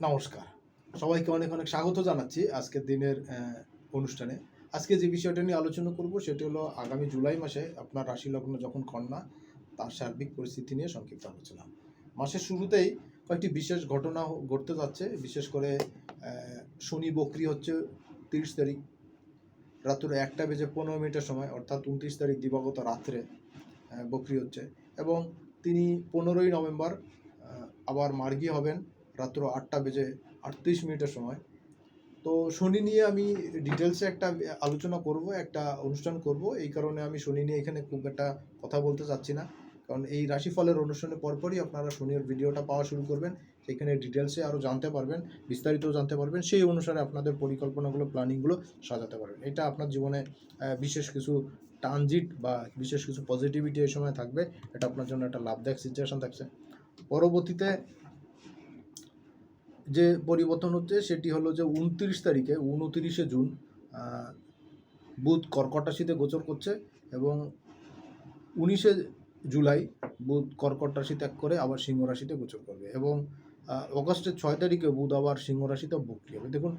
নমস্কার। সবাইকে অনেক অনেক স্বাগত জানাচ্ছি আজকের দিনের অনুষ্ঠানে। আজকে যে বিষয়টা নিয়ে আলোচনা করব সেটি হলো আগামী জুলাই মাসে আপনার রাশি লগ্ন যখন কন্যা, তার সার্বিক পরিস্থিতি নিয়ে সংক্ষিপ্ত আলোচনা। মাসের শুরুতেই কয়েকটি বিশেষ ঘটনা ঘটতে যাচ্ছে। বিশেষ করে শনি বকরি হচ্ছে তিরিশ তারিখ, রাত্র একটা বেজে পনেরো মিনিটের সময়, অর্থাৎ উনত্রিশ তারিখ দিবাগত রাত্রে বকরি হচ্ছে। এবং তিনি পনেরোই নভেম্বর আবার মার্গী হবেন। রাত্র আটটা বেজে আটত্রিশ মিনিটের সময়। তো শনি নিয়ে আমি ডিটেলসে একটা আলোচনা করব, একটা অনুষ্ঠান করব। এই কারণে আমি শনি নিয়ে এখানে খুব একটা কথা বলতে চাচ্ছি না। কারণ এই রাশিফলের অনুষ্ঠানের পরপরই আপনারা শনির ভিডিওটা পাওয়া শুরু করবেন। সেখানে ডিটেলসে আরও জানতে পারবেন বিস্তারিত জানতে পারবেন। সেই অনুসারে আপনাদের পরিকল্পনাগুলো, প্ল্যানিংগুলো সাজাতে পারবেন। এটা আপনার জীবনে বিশেষ কিছু ট্রানজিট বা বিশেষ কিছু পজিটিভিটি এই সময় থাকবে। এটা আপনার জন্য একটা লাভদায়ক সিচুয়েশন থাকছে। পরবর্তীতে যে পরিবর্তন হচ্ছে সেটি হলো যে উনত্রিশ তারিখে, উনতিরিশে জুন বুধ কর্কট রাশিতে গোচর করছে এবং উনিশে জুলাই বুধ কর্কট রাশি ত্যাগ করে আবার সিংহ রাশিতে গোচর করবে এবং অগস্টের ছয় তারিখে বুধ আবার সিংহ রাশিতে বক্রি হবে দেখুন,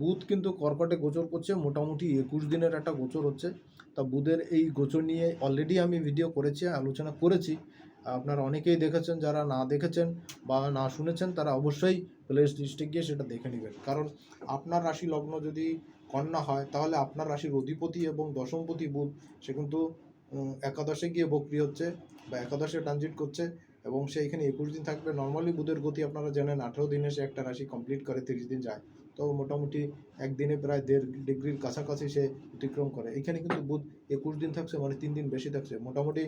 বুধ কিন্তু কর্কটে গোচর করছে, মোটামুটি একুশ দিনের একটা গোচর হচ্ছে। তা বুধের এই গোচর নিয়ে অলরেডি আমি ভিডিও করেছি, আলোচনা করেছি। আপনারা অনেকেই দেখেছেন, যারা না দেখেছেন বা না শুনেছেন, তারা অবশ্যই প্লেস লিস্টে গিয়ে সেটা দেখে নেবেন। কারণ আপনার রাশি লগ্ন যদি কন্যা হয়, তাহলে আপনার রাশির অধিপতি এবং দশমপতি বুধ, সে কিন্তু একাদশে গিয়ে বক্রি হচ্ছে বা একাদশে ট্রানজিট করছে এবং সে এখানে একুশ দিন থাকবে। নর্মালি বুধের গতি আপনারা জানেন, আঠেরো দিনে সে একটা রাশি কমপ্লিট করে, তিরিশ দিন যায়। তো মোটামুটি একদিনে প্রায় দেড় ডিগ্রির কাছাকাছি সে অতিক্রম করে। এখানে কিন্তু বুধ একুশ দিন থাকছে মানে তিন দিন বেশি থাকছে। মোটামুটি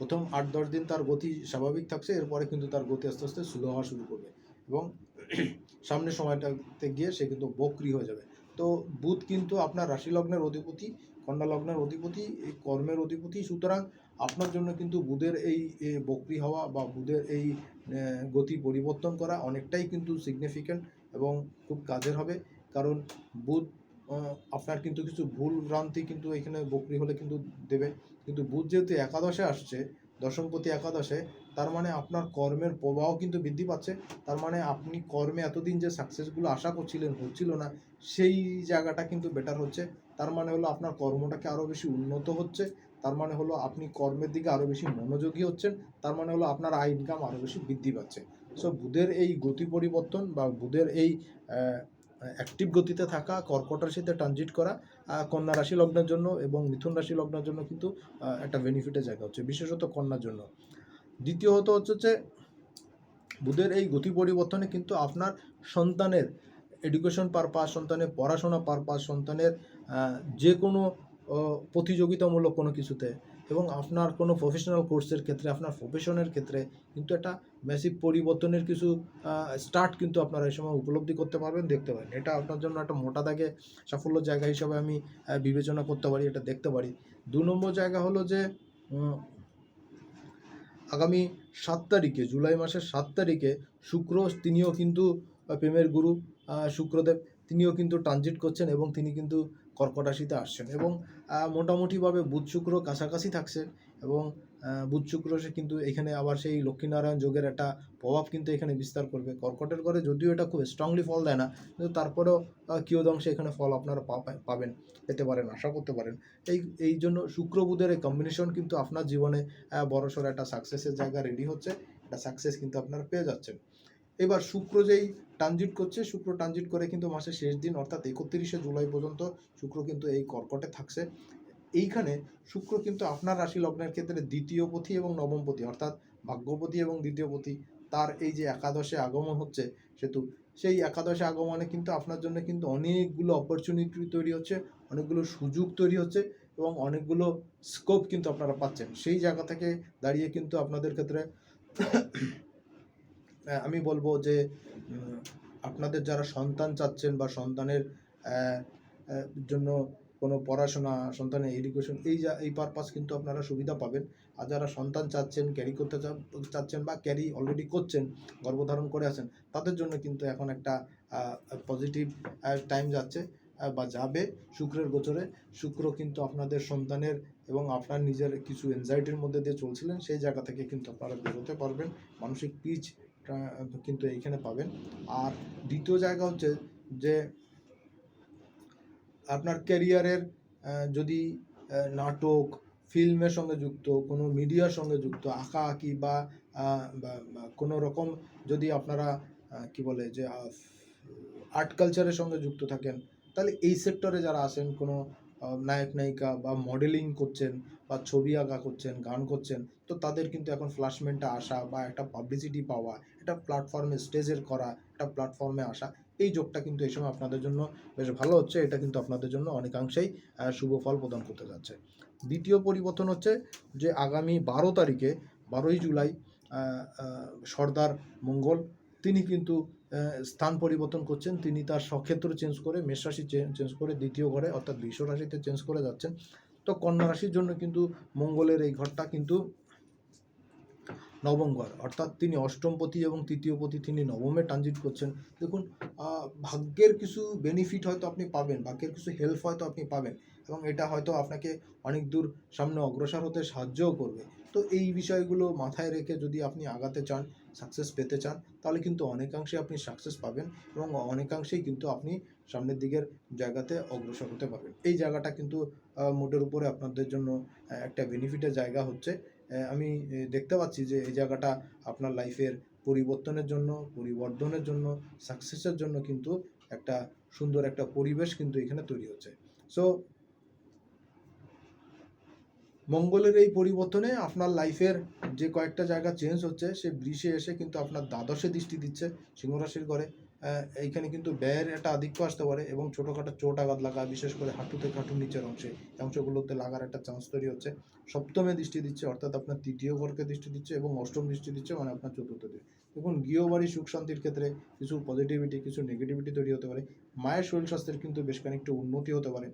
প্রথম আট, দশ দিন তার গতি স্বাভাবিক থাকছে, এরপরে কিন্তু তার গতি আস্তে আস্তে স্লো হওয়া শুরু করবে। এবং সামনের সময়টাতে গিয়ে সে কিন্তু বক্রি হয়ে যাবে। তো বুধ কিন্তু আপনার রাশি লগ্নের অধিপতি কন্যা লগ্নের অধিপতি, এই কর্মের অধিপতি। সুতরাং আপনার জন্য কিন্তু বুধের এই বক্রি হওয়া বা বুধের এই গতি পরিবর্তন করা অনেকটাই কিন্তু সিগনিফিক্যান্ট এবং খুব কাজের হবে। কারণ বুধ আপনার কিন্তু কিছু ভুল ভ্রান্তি কিন্তু এখানে বক্রি হলে কিন্তু দেবে কিন্তু বুধ যেহেতু একাদশে আসছে, দশমপতি একাদশে, তার মানে আপনার কর্মের প্রবাহ কিন্তু বৃদ্ধি পাচ্ছে। তার মানে আপনি কর্মে এতদিন যে সাকসেসগুলো আশা করছিলেন, হচ্ছিল না, সেই জায়গাটা কিন্তু বেটার হচ্ছে। তার মানে হলো আপনার কর্মটাকে আরও বেশি উন্নত হচ্ছে। তার মানে হলো আপনি কর্মের দিকে আরও বেশি মনোযোগী হচ্ছেন। তার মানে হলো আপনার আয় ইনকাম আরও বেশি বৃদ্ধি পাচ্ছে। সো বুধের এই গতি পরিবর্তন বা বুধের এই অ্যাক্টিভ গতিতে থাকা, কর্কট রাশিতে ট্রানজিট করা কন্যা রাশি লগ্নের জন্য এবং মিথুন রাশি লগ্নের জন্য কিন্তু একটা বেনিফিটের জায়গা হচ্ছে, বিশেষত কন্যার জন্য। দ্বিতীয়ত হচ্ছে যে, বুধের এই গতি পরিবর্তনে কিন্তু আপনার সন্তানের এডুকেশন পারপাস সন্তানের পড়াশোনা পারপাস সন্তানের যে কোনো প্রতিযোগিতামূলক কোনো কিছুতে এবং আপনার কোনো প্রফেশনাল কোর্সের ক্ষেত্রে, আপনার প্রফেশনের ক্ষেত্রে কিন্তু একটা ম্যাসিভ পরিবর্তনের কিছু স্টার্ট কিন্তু আপনারা এই সময় উপলব্ধি করতে পারবেন, দেখতে পারেন। এটা আপনার জন্য একটা মোটা দাগে সাফল্য জায়গা হিসাবে আমি বিবেচনা করতে পারি, এটা দেখতে পারি। দু নম্বর জায়গা হলো যে আগামী সাত তারিখে, জুলাই মাসের সাত তারিখে শুক্র তিনিও কিন্তু প্রেমের গুরু শুক্রদেব তিনিও কিন্তু ট্রানজিট করছেন এবং তিনি কিন্তু কর্কট রাশিতে আসছেন এবং মোটামুটিভাবে বুধ শুক্র কাছাকাছি থাকছে এবং বুধ শুক্র সে কিন্তু এখানে আবার সেই লক্ষ্মীনারায়ণ যোগের একটা প্রভাব কিন্তু এখানে বিস্তার করবে। কর্কটের ঘরে যদিও এটা খুব স্ট্রংলি ফল দেয় না, কিন্তু তারপরেও কিয়দংশে এখানে ফল আপনারা পাবেন, পেতে পারেন, আশা করতে পারেন। এই এই জন্য শুক্র বুধের এই কম্বিনেশন কিন্তু আপনার জীবনে বড়সড় একটা সাকসেসের জায়গা রেডি হচ্ছে, একটা সাকসেস কিন্তু আপনারা পেয়ে যাচ্ছেন। এবার শুক্র যেই ট্রানজিট করছে, শুক্র ট্রানজিট করে কিন্তু মাসের শেষ দিন, অর্থাৎ একত্রিশে জুলাই পর্যন্ত শুক্র কিন্তু এই কর্কটে থাকছে। এইখানে শুক্র কিন্তু আপনার রাশি লগ্নের ক্ষেত্রে দ্বিতীয় পথি এবং নবম পথি, অর্থাৎ ভাগ্যপতি এবং দ্বিতীয় পথি। তার এই যে একাদশে আগমন হচ্ছে সেতু, সেই একাদশে আগমনে কিন্তু আপনার জন্য কিন্তু অনেকগুলো অপরচুনিটি তৈরি হচ্ছে, অনেকগুলো সুযোগ তৈরি হচ্ছে এবং অনেকগুলো স্কোপ কিন্তু আপনারা পাচ্ছেন। সেই জায়গা থেকে দাঁড়িয়ে কিন্তু আপনাদের ক্ষেত্রে আমি বলব যে আপনাদের যারা সন্তান চাচ্ছেন বা সন্তানের জন্য কোনো পড়াশোনা, সন্তানের এডুকেশন এই যা, এই পারপাস কিন্তু আপনারা সুবিধা পাবেন। আর যারা সন্তান চাচ্ছেন ক্যারি করতে চাচ্ছেন বা ক্যারি অলরেডি করছেন, গর্ভধারণ করে আছেন, তাদের জন্য কিন্তু এখন একটা পজিটিভ টাইম যাচ্ছে বা যাবে শুক্রের গোচরে। শুক্র কিন্তু আপনাদের সন্তানের এবং আপনার নিজের কিছু এনজাইটির মধ্যে দিয়ে চলছিলেন, সেই জায়গা থেকে কিন্তু আপনারা বেরোতে পারবেন। মানসিক পিচ কিন্তু এইখানে পাবেন। আর দ্বিতীয় জায়গা হচ্ছে যে, আপনার ক্যারিয়ারের যদি নাটক ফিল্মের সঙ্গে যুক্ত, কোনো মিডিয়ার সঙ্গে যুক্ত, আঁকা আঁকি বা কোনো রকম যদি আপনারা কি বলে যে আর্ট কালচারের সঙ্গে যুক্ত থাকেন, তাহলে এই সেক্টরে যারা আসেন কোনো নায়ক নায়িকা বা মডেলিং করছেন বা ছবি আঁকা করছেন, গান করছেন, তো তাদের কিন্তু এখন ফ্লাশমেন্টে আসা বা একটা পাবলিসিটি পাওয়া, একটা প্ল্যাটফর্মে স্টেজের করা, একটা প্ল্যাটফর্মে আসা, এই যোগটা কিন্তু এই সময় আপনাদের জন্য বেশ ভালো হচ্ছে। এটা কিন্তু আপনাদের জন্য অনেকাংশেই শুভ ফল প্রদান করতে যাচ্ছে। দ্বিতীয় পরিবর্তন হচ্ছে যে আগামী বারো তারিখে, বারোই জুলাই সর্দার মঙ্গল, তিনি কিন্তু স্থান পরিবর্তন করছেন। তিনি তার সক্ষেত্র চেঞ্জ করে মেষ রাশি চেঞ্জ করে দ্বিতীয় ঘরে, অর্থাৎ বৃষ রাশিতে চেঞ্জ করে যাচ্ছেন। তো কন্যা রাশির জন্য কিন্তু মঙ্গলের এই ঘরটা কিন্তু নবম ঘর অর্থাৎ তিনি অষ্টমপতি এবং তৃতীয় তৃতীয়পতি তিনি নবমে ট্রানজিট করছেন। দেখুন ভাগ্যের কিছু বেনিফিট হয়তো আপনি পাবেন, ভাগ্যের কিছু হেল্প হয়তো আপনি পাবেন এবং এটা হয়তো আপনাকে অনেক দূর সামনে অগ্রসর হতে সাহায্যও করবে। তো এই বিষয়গুলো মাথায় রেখে যদি আপনি আগাতে চান সাকসেস পেতে চান, তাহলে কিন্তু অনেকাংশে আপনি সাকসেস পাবেন এবং অনেকাংশেই কিন্তু আপনি সামনের দিকের জায়গাতে অগ্রসর হতে পারবেন। এই জায়গাটা কিন্তু মোটের উপরে আপনাদের জন্য একটা বেনিফিটের জায়গা হচ্ছে আমি দেখতে পাচ্ছি যে এই জায়গাটা আপনার লাইফের পরিবর্তনের জন্য, পরিবর্ধনের জন্য সাকসেসের জন্য কিন্তু একটা সুন্দর একটা পরিবেশ কিন্তু এখানে তৈরি হচ্ছে। সো মঙ্গলের এই পরিবর্তনে আপনার লাইফের যে কয়েকটা জায়গা চেঞ্জ হচ্ছে, সে বৃষে এসে কিন্তু আপনার দ্বাদশে দৃষ্টি দিচ্ছে সিংহরাশির ঘরে। এইখানে কিন্তু ব্যয়ের একটা আধিক্য আসতে পারে এবং ছোটোখাটো চোট আঘাত লাগা, বিশেষ করে হাঁটু থেকে হাঁটুর নিচের অংশে অংশগুলোতে লাগার একটা চান্স তৈরি হচ্ছে। সপ্তমে দৃষ্টি দিচ্ছে, অর্থাৎ আপনার তৃতীয় ঘরকে দৃষ্টি দিচ্ছে এবং অষ্টম দৃষ্টি দিচ্ছে মানে আপনার চতুর্থ দিকে দেখুন গৃহবাড়ি সুখ শান্তির ক্ষেত্রে কিছু পজিটিভিটি কিছু নেগেটিভিটি তৈরি হতে পারে। মায়ের শরীর স্বাস্থ্যের কিন্তু বেশ খানিকটা উন্নতি হতে পারে।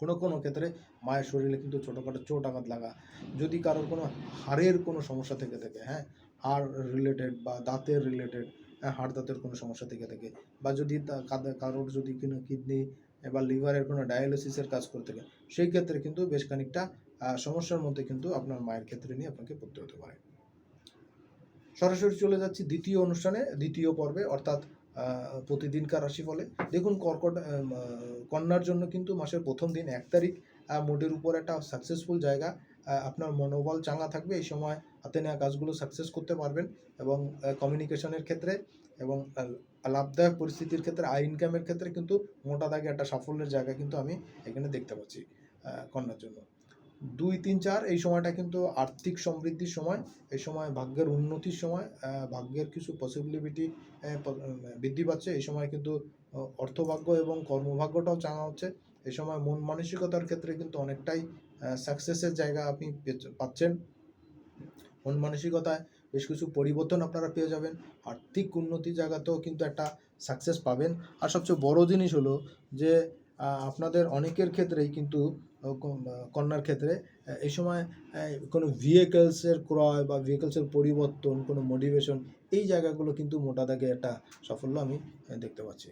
কোনো কোনো ক্ষেত্রে মায়ের শরীরে কিন্তু ছোটোখাটো চোট আঘাত লাগা, যদি কারোর কোনো হাড়ের কোনো সমস্যা থেকে থাকে হ্যাঁ হাড় রিলেটেড বা দাঁতের রিলেটেড হাড় দাঁতের কোনো সমস্যা থেকে থাকে, বা যদি কারোর যদি কোনো কিডনি বা লিভারের কোনো ডায়ালিসিসের কাজ করতে থাকে, সেই ক্ষেত্রে কিন্তু বেশ খানিকটা সমস্যার মধ্যে কিন্তু আপনার মায়ের ক্ষেত্রে নিয়ে আপনাকে পড়তে হতে পারে। সরাসরি চলে যাচ্ছি দ্বিতীয় অনুষ্ঠানে, দ্বিতীয় পর্বে, অর্থাৎ প্রতিদিনকার রাশি রাশিফলে। দেখুন, কর্কট কন্যার জন্য কিন্তু মাসের প্রথম দিন এক তারিখ মোটের উপর একটা সাকসেসফুল জায়গা আপনার মনোবল চাঙ্গা থাকবে। এই সময় হাতে নেওয়া কাজগুলো সাকসেস করতে পারবেন এবং কমিউনিকেশনের ক্ষেত্রে এবং লাভদায়ক পরিস্থিতির ক্ষেত্রে আয় ইনকামের ক্ষেত্রে কিন্তু মোটা দাগে একটা সাফল্যের জায়গা কিন্তু আমি এখানে দেখতে পাচ্ছি কন্যার জন্য। দুই, তিন, চার, এই সময়টা কিন্তু আর্থিক সমৃদ্ধির সময়, এই সময় ভাগ্যের উন্নতির সময় ভাগ্যের কিছু পসিবিলিটি বৃদ্ধি পাচ্ছে, এই সময় কিন্তু অর্থভাগ্য এবং কর্মভাগ্যটাও চাঙা হচ্ছে, এই সময় মন মানসিকতার ক্ষেত্রে কিন্তু অনেকটাই সাকসেসের জায়গা আপনি পাচ্ছেন। মন মানসিকতায় বেশ কিছু পরিবর্তন আপনারা পেয়ে যাবেন, আর্থিক উন্নতির জায়গাতেও কিন্তু একটা সাকসেস পাবেন। আর সবচেয়ে বড় জিনিস হলো যে আপনাদের অনেকের ক্ষেত্রেই কিন্তু কন্যার ক্ষেত্রে এই সময় কোনো ভেহিকেলসের ক্রয় বা ভেহিকেলসের পরিবর্তন, কোনো মোটিভেশন এই জায়গাগুলো কিন্তু মোটা দাগে একটা সাফল্য আমি দেখতে পাচ্ছি।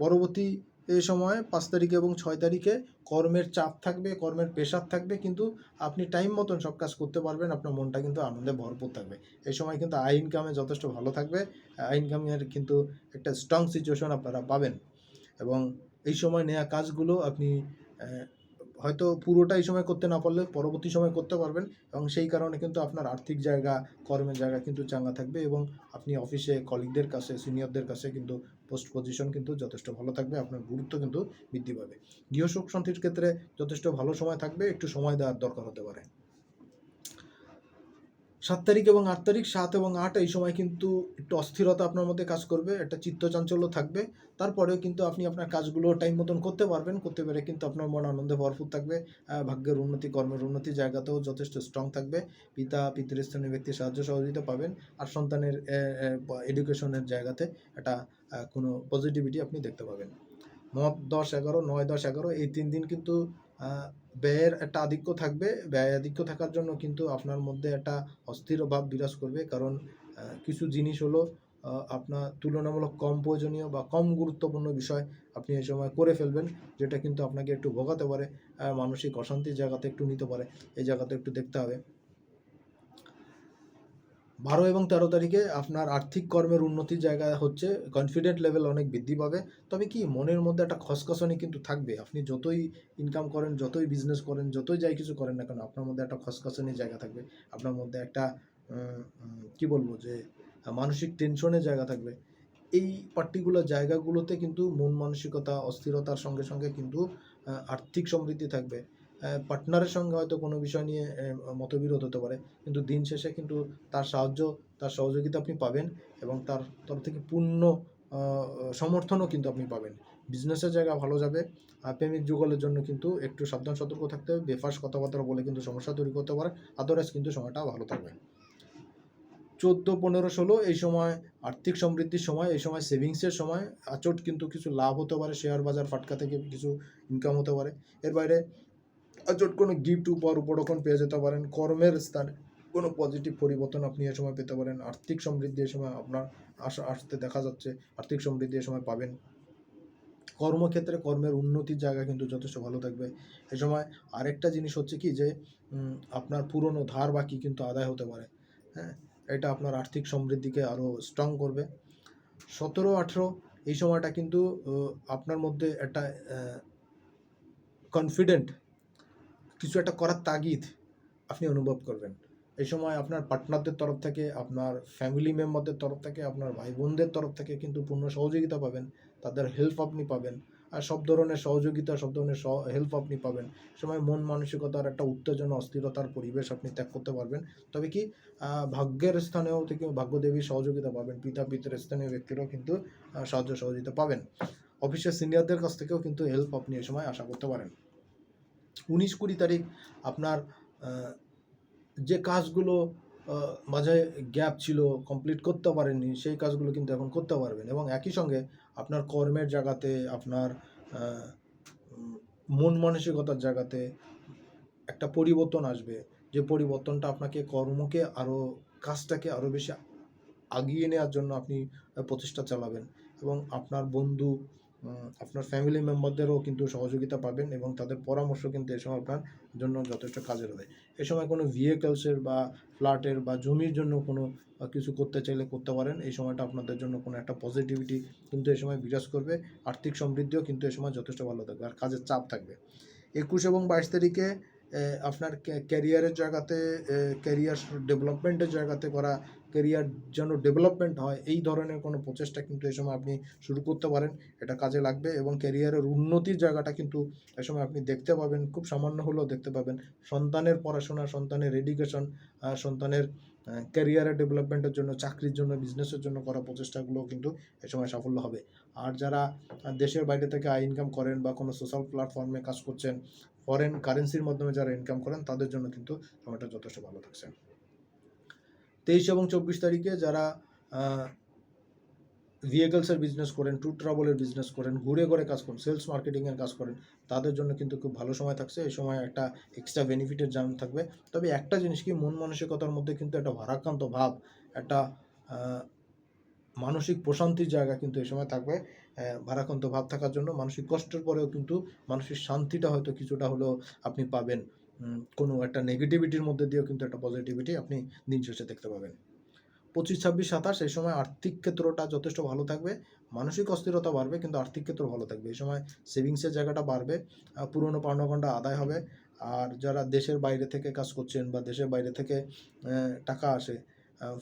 পরবর্তী এই সময় পাঁচ তারিখে এবং ছয় তারিখে কর্মের চাপ থাকবে, কর্মের প্রেশার থাকবে, কিন্তু আপনি টাইম মতন সব কাজ করতে পারবেন, আপনার মনটা কিন্তু আনন্দে ভরপুর থাকবে। এই সময় কিন্তু আই ইনকামে যথেষ্ট ভালো থাকবে আই ইনকামের কিন্তু একটা স্ট্রং সিচুয়েশন আপনারা পাবেন। এবং এই সময় নেওয়া কাজগুলো আপনি হয়তো পুরোটা এই সময় করতে না পারলে পরবর্তী সময় করতে পারবেন এবং সেই কারণে কিন্তু আপনার আর্থিক জায়গা, কর্মের জায়গা কিন্তু চাঙ্গা থাকবে এবং আপনি অফিসে কলিগদের কাছে সিনিয়রদের কাছে কিন্তু পোস্ট পজিশন কিন্তু যথেষ্ট ভালো থাকবে, আপনার গুরুত্ব কিন্তু বৃদ্ধি পাবে। গৃহসুখ শান্তির ক্ষেত্রে যথেষ্ট ভালো সময় থাকবে, একটু সময় দেওয়ার দরকার হতে পারে। সাত তারিখ এবং আট তারিখ, সাত এবং আট এই সময় কিন্তু একটু অস্থিরতা আপনার মধ্যে কাজ করবে, একটা চিত্ত চাঞ্চল্য থাকবে। তারপরেও কিন্তু আপনি আপনার কাজগুলো টাইম মতন করতে পারবেন, করতে পেরে কিন্তু আপনার মন আনন্দে ভরপুর থাকবে ভাগ্যের উন্নতি, কর্মের উন্নতি জায়গাতেও যথেষ্ট স্ট্রং থাকবে। পিতা, পিতৃস্থানীয় ব্যক্তির সাহায্য সহযোগিতা পাবেন আর সন্তানের এডুকেশনের জায়গাতে একটা কোনো পজিটিভিটি আপনি দেখতে পাবেন। নয় দশ এগারো, নয় দশ এগারো এই তিন দিন কিন্তু ব্যয়ের একটা আধিক্য থাকবে। ব্যয় আধিক্য থাকার জন্য কিন্তু আপনার মধ্যে একটা অস্থির অভাব বিরাজ করবে। কারণ কিছু জিনিস হলো আপনার তুলনামূলক কম প্রয়োজনীয় বা কম গুরুত্বপূর্ণ বিষয় আপনি এই সময় করে ফেলবেন, যেটা কিন্তু আপনাকে একটু ভোগাতে পারে মানসিক অশান্তির জায়গাতে একটু নিতে পারে। এই জায়গাতে একটু দেখতে হবে। বারো এবং তেরো তারিখে আপনার আর্থিক কর্মের উন্নতির জায়গা হচ্ছে কনফিডেন্ট লেভেল অনেক বৃদ্ধি পাবে। তবে কি মনের মধ্যে একটা খসখসনি কিন্তু থাকবে। আপনি যতই ইনকাম করেন, যতই বিজনেস করেন, যতই যাই কিছু করেন না কেন, আপনার মধ্যে একটা খসখসনির জায়গা থাকবে। আপনার মধ্যে একটা কি বলব যে, মানসিক টেনশনের জায়গা থাকবে। এই পার্টিকুলার জায়গাগুলোতে কিন্তু মন মানসিকতা, অস্থিরতার সঙ্গে সঙ্গে কিন্তু আর্থিক সমৃদ্ধি থাকবে। পার্টনারের সঙ্গে হয়তো কোনো বিষয় নিয়ে মতবিরোধ হতে পারে। কিন্তু দিন শেষে কিন্তু তার সাহায্য, তার সহযোগিতা আপনি পাবেন এবং তার তরফ থেকে পূর্ণ সমর্থনও কিন্তু আপনি পাবেন। বিজনেসের জায়গা ভালো যাবে। প্রেমিক যুগলের জন্য কিন্তু একটু সাবধান, সতর্ক থাকতে হবে। বেফাস কথাবার্তা বলে কিন্তু সমস্যা তৈরি করতে পারে। আদারওয়াইজ কিন্তু সময়টা ভালো থাকবে। চোদ্দ, পনেরো, ষোলো এই সময়, আর্থিক সমৃদ্ধির সময়, এই সময় সেভিংসের সময় আচট কিন্তু কিছু লাভ হতে পারে। শেয়ার বাজার ফাটকা থেকে কিছু ইনকাম হতে পারে। এর বাইরে আচট কোনো গিফট উপহার উপরক্ষণ পেয়ে যেতে পারেন, কর্মের স্থানে কোনো পজিটিভ পরিবর্তন আপনি এ সময় পেতে পারেন। আর্থিক সমৃদ্ধি এ সময় আপনার আসা আসতে দেখা যাচ্ছে, আর্থিক সমৃদ্ধি এ সময় পাবেন। কর্মক্ষেত্রে কর্মের উন্নতির জায়গা কিন্তু যথেষ্ট ভালো থাকবে। এ সময় আরেকটা জিনিস হচ্ছে কি যে আপনার পুরনো ধার বাকি কিন্তু আদায় হতে পারে। হ্যাঁ এটা আপনার আর্থিক সমৃদ্ধিকে আরও স্ট্রং করবে। সতেরো, আঠেরো, এই সময়টা কিন্তু আপনার মধ্যে একটা কনফিডেন্ট কিছু একটা করার তাগিদ আপনি অনুভব করবেন। এই সময় আপনার পার্টনারদের তরফ থেকে, আপনার ফ্যামিলি মেম্বারদের তরফ থেকে, আপনার ভাই বোনদের তরফ থেকে কিন্তু পূর্ণ সহযোগিতা পাবেন, তাদের হেল্প আপনি পাবেন আর সব ধরনের সহযোগিতা, সব ধরনের হেল্প আপনি পাবেন। সময় মন মানসিকতার একটা উত্তেজনা, অস্থিরতার পরিবেশ আপনি ত্যাগ করতে পারবেন। তবে কি ভাগ্যের স্থানেও থেকে ভাগ্যদেবীর সহযোগিতা পাবেন পিতা পিতর স্থানীয় ব্যক্তিরাও কিন্তু সাহায্য সহযোগিতা পাবেন। অফিসের সিনিয়রদের কাছ থেকেও কিন্তু হেল্প আপনি এই সময় আশা করতে পারেন। উনিশ কুড়ি তারিখ আপনার যে কাজগুলো মাঝে গ্যাপ ছিল কমপ্লিট করতে পারেননি, সেই কাজগুলো কিন্তু এখন করতে পারবেন। এবং একই সঙ্গে আপনার কর্মের জায়গাতে, আপনার মন মানসিকতার জায়গাতে একটা পরিবর্তন আসবে। যে পরিবর্তনটা আপনাকে কর্মকে আরও কাজটাকে আরও বেশি আগিয়ে নেওয়ার জন্য আপনি প্রচেষ্টা চালাবেন। এবং আপনার বন্ধু আপনার ফ্যামিলি মেম্বারদেরও কিন্তু সহযোগিতা পাবেন এবং তাদের পরামর্শ কিন্তু এই সময় আপনার জন্য যথেষ্ট কাজের হবে এ সময় কোনো ভেহিকেলসের বা ফ্ল্যাটের বা জমির জন্য কোনো কিছু করতে চাইলে করতে পারেন। এই সময়টা আপনাদের জন্য কোনো একটা পজিটিভিটি কিন্তু এ সময় বিরাজ করবে। আর্থিক সমৃদ্ধিও কিন্তু এ সময় যথেষ্ট ভালো থাকবে আর কাজের চাপ থাকবে। একুশ এবং বাইশ তারিখে আপনার ক্যারিয়ারের জায়গাতে ক্যারিয়ার ডেভেলপমেন্টের জায়গাতে করা ক্যারিয়ার যেন ডেভেলপমেন্ট হয়, এই ধরনের কোনো প্রচেষ্টা কিন্তু এই সময় আপনি শুরু করতে পারেন, এটা কাজে লাগবে এবং ক্যারিয়ারের উন্নতির জায়গাটা কিন্তু এ সময় আপনি দেখতে পাবেন, খুব সামান্য হলেও দেখতে পাবেন। সন্তানের পড়াশোনা, সন্তানের এডুকেশন সন্তানের ক্যারিয়ারের ডেভেলপমেন্টের জন্য, চাকরির জন্য বিজনেসের জন্য করা প্রচেষ্টাগুলো কিন্তু এ সময় সাফল্য হবে। আর যারা দেশের বাইরে থেকে আয় ইনকাম করেন বা কোনো সোশ্যাল প্ল্যাটফর্মে কাজ করছেন ফরেন কারেন্সির মাধ্যমে যারা ইনকাম করেন, তাদের জন্য কিন্তু সময়টা যথেষ্ট ভালো থাকছে। তেইশ এবং চব্বিশ তারিখে যারা ভেহিকলসের বিজনেস করেন ট্যুর ট্রাভেলের বিজনেস করেন, ঘুরে ঘুরে কাজ করেন সেলস মার্কেটিংয়ের কাজ করেন, তাদের জন্য কিন্তু খুব ভালো সময় থাকছে। এই সময় একটা এক্সট্রা বেনিফিটের জাম থাকবে। তবে একটা জিনিস কি, মন মানসিকতার মধ্যে কিন্তু একটা ভারাক্রান্ত ভাব, একটা মানসিক প্রশান্তির জায়গা কিন্তু এই সময় থাকবে। ভারাক্রান্ত ভাব থাকার জন্য মানসিক কষ্টের পরেও কিন্তু মানসিক শান্তিটা হয়তো কিছুটা হলেও আপনি পাবেন। কোনো একটা নেগেটিভিটির মধ্যে দিয়েও কিন্তু একটা পজিটিভিটি আপনি দিন শেষে দেখতে পাবেন। পঁচিশ, ছাব্বিশ, সাতাশ, এই সময় আর্থিক ক্ষেত্রটা যথেষ্ট ভালো থাকবে। মানসিক অস্থিরতা বাড়বে, কিন্তু আর্থিক ক্ষেত্র ভালো থাকবে। এই সময় সেভিংসের জায়গাটা বাড়বে পুরনো পাওনাগণ্ডা আদায় হবে। আর যারা দেশের বাইরে থেকে কাজ করছেন বা দেশের বাইরে থেকে টাকা আসে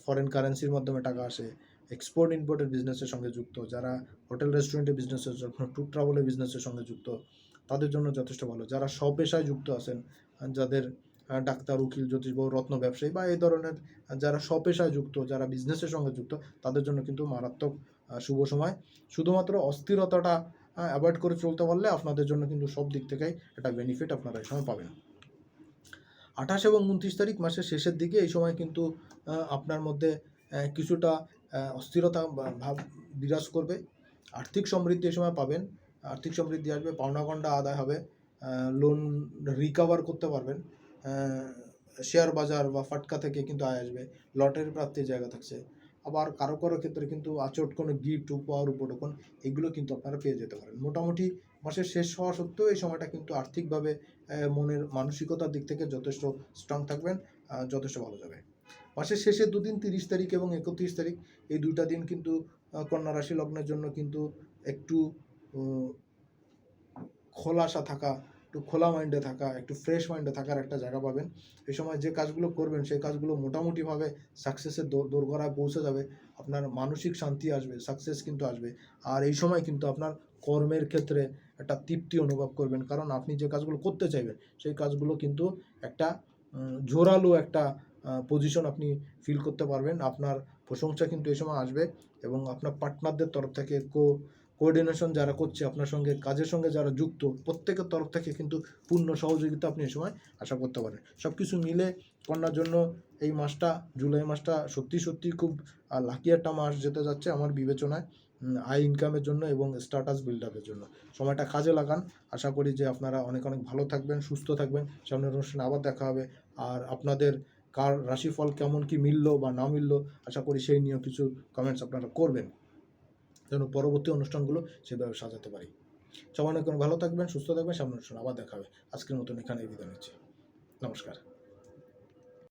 ফরেন কারেন্সির মাধ্যমে টাকা আসে এক্সপোর্ট ইম্পোর্টের বিজনেসের সঙ্গে যুক্ত, যারা হোটেল রেস্টুরেন্টের বিজনেসের জন্য ট্যুর ট্রাভেলের বিজনেসের সঙ্গে যুক্ত, তাদের জন্য যথেষ্ট ভালো। যারা স্বপেশায় যুক্ত আছেন, যাদের ডাক্তার, উকিল, জ্যোতিষবাবু, রত্ন ব্যবসায়ী বা এই ধরনের, যারা স্বপেশায় যুক্ত, যারা বিজনেসের সঙ্গে যুক্ত, তাদের জন্য কিন্তু মারাত্মক শুভ সময়। শুধুমাত্র অস্থিরতাটা অ্যাভয়েড করে চলতে পারলে আপনাদের জন্য কিন্তু সব দিক থেকেই একটা বেনিফিট আপনারা এই সময় পাবেন। আঠাশ এবং উনত্রিশ তারিখ মাসের শেষের দিকে এই সময় কিন্তু আপনার মধ্যে কিছুটা অস্থিরতা ভাব বিরাজ করবে। আর্থিক সমৃদ্ধি এই সময় পাবেন। আর্থিক সমৃদ্ধি আসবে, পাওনাগণ্ডা আদায় হবে লোন রিকভার করতে পারবেন। শেয়ার বাজার বা ফাটকা থেকে কিন্তু আয় আসবে লটারি প্রাপ্তির জায়গা থাকছে। আবার কারও কারও ক্ষেত্রে কিন্তু আচট কোনো গিফট উপহার, উপটোকন এগুলো কিন্তু আপনারা পেয়ে যেতে পারেন। মোটামুটি মাসের শেষ হওয়া সত্ত্বেও এই সময়টা কিন্তু আর্থিকভাবে মনের মানসিকতার দিক থেকে যথেষ্ট স্ট্রং থাকবেন যথেষ্ট ভালো যাবে। মাসের শেষের দুদিন তিরিশ তারিখ এবং একত্রিশ তারিখ, এই দুইটা দিন কিন্তু কন্যা রাশি লগ্নের জন্য কিন্তু একটু খোলাসা থাকা, একটু খোলা মাইন্ডে থাকা, একটু ফ্রেশ মাইন্ডে থাকার একটা জায়গা পাবেন। এই সময় যে কাজগুলো করবেন, সেই কাজগুলো মোটামুটিভাবে সাকসেসের দোরগড়ায় পৌঁছে যাবে, আপনার মানসিক শান্তি আসবে সাকসেস কিন্তু আসবে। আর এই সময় কিন্তু আপনার কর্মের ক্ষেত্রে একটা তৃপ্তি অনুভব করবেন, কারণ আপনি যে কাজগুলো করতে চাইবেন, সেই কাজগুলো কিন্তু একটা জোরালো একটা পজিশন আপনি ফিল করতে পারবেন। আপনার প্রশংসা কিন্তু এই সময় আসবে এবং আপনার পার্টনারদের তরফ থেকে কো কোঅর্ডিনেশন যারা করছে, আপনার সঙ্গে, কাজের সঙ্গে যারা যুক্ত, প্রত্যেকের তরফ থেকে কিন্তু পূর্ণ সহযোগিতা আপনি এই সময় আশা করতে পারেন। সব কিছু মিলে কন্যার জন্য এই মাসটা, জুলাই মাসটা সত্যি সত্যি খুব লাকি একটা মাস যেতে যাচ্ছে আমার বিবেচনায় আয় ইনকামের জন্য এবং স্ট্যাটাস বিল্ড আপের জন্য। সময়টা কাজে লাগান। আশা করি যে আপনারা অনেক অনেক ভালো থাকবেন, সুস্থ থাকবেন। সামনের অনুষ্ঠানে আবার দেখা হবে। আর আপনাদের কার রাশিফল কেমন কি মিলল বা না মিলল, আশা করি সেই নিয়েও কিছু কমেন্টস আপনারা করবেন। যেন পরবর্তী অনুষ্ঠানগুলো সেভাবে সাজাতে পারি। সবাই অনেক ভালো থাকবেন, সুস্থ থাকবেন, সামনে অনুষ্ঠান আবার দেখাবে। আজকের মতন এখানে বিদায় নিচ্ছি। নমস্কার।